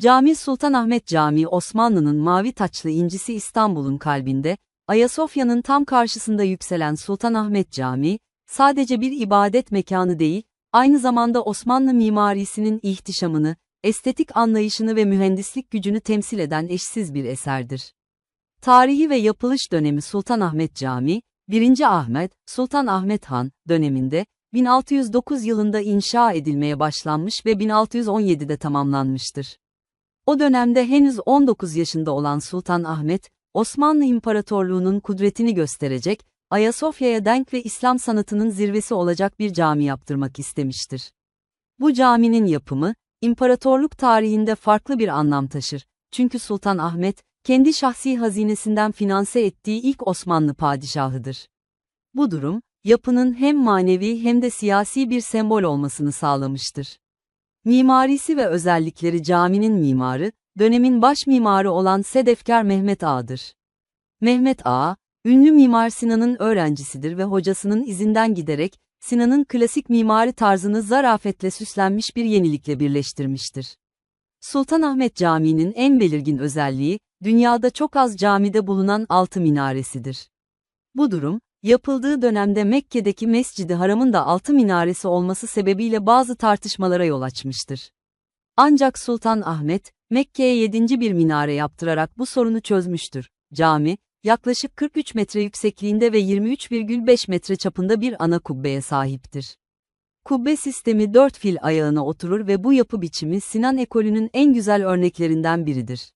Cami Sultanahmet Camii Osmanlı'nın mavi taçlı incisi İstanbul'un kalbinde, Ayasofya'nın tam karşısında yükselen Sultanahmet Camii, sadece bir ibadet mekanı değil, aynı zamanda Osmanlı mimarisinin ihtişamını, estetik anlayışını ve mühendislik gücünü temsil eden eşsiz bir eserdir. Tarihi ve yapılış dönemi Sultanahmet Camii, 1. Ahmet, Sultan Ahmet Han döneminde, 1609 yılında inşa edilmeye başlanmış ve 1617'de tamamlanmıştır. O dönemde henüz 19 yaşında olan Sultan Ahmet, Osmanlı İmparatorluğu'nun kudretini gösterecek, Ayasofya'ya denk ve İslam sanatının zirvesi olacak bir cami yaptırmak istemiştir. Bu caminin yapımı, imparatorluk tarihinde farklı bir anlam taşır. Çünkü Sultan Ahmet, kendi şahsi hazinesinden finanse ettiği ilk Osmanlı padişahıdır. Bu durum, yapının hem manevi hem de siyasi bir sembol olmasını sağlamıştır. Mimarisi ve özellikleri caminin mimarı, dönemin baş mimarı olan Sedefkar Mehmet Ağa'dır. Mehmet Ağa, ünlü Mimar Sinan'ın öğrencisidir ve hocasının izinden giderek, Sinan'ın klasik mimari tarzını zarafetle süslenmiş bir yenilikle birleştirmiştir. Sultanahmet Camii'nin en belirgin özelliği, dünyada çok az camide bulunan altı minaresidir. Bu durum, yapıldığı dönemde Mekke'deki Mescid-i Haram'ın da altı minaresi olması sebebiyle bazı tartışmalara yol açmıştır. Ancak Sultan Ahmet, Mekke'ye yedinci bir minare yaptırarak bu sorunu çözmüştür. Cami, yaklaşık 43 metre yüksekliğinde ve 23,5 metre çapında bir ana kubbeye sahiptir. Kubbe sistemi dört fil ayağına oturur ve bu yapı biçimi Sinan ekolünün en güzel örneklerinden biridir.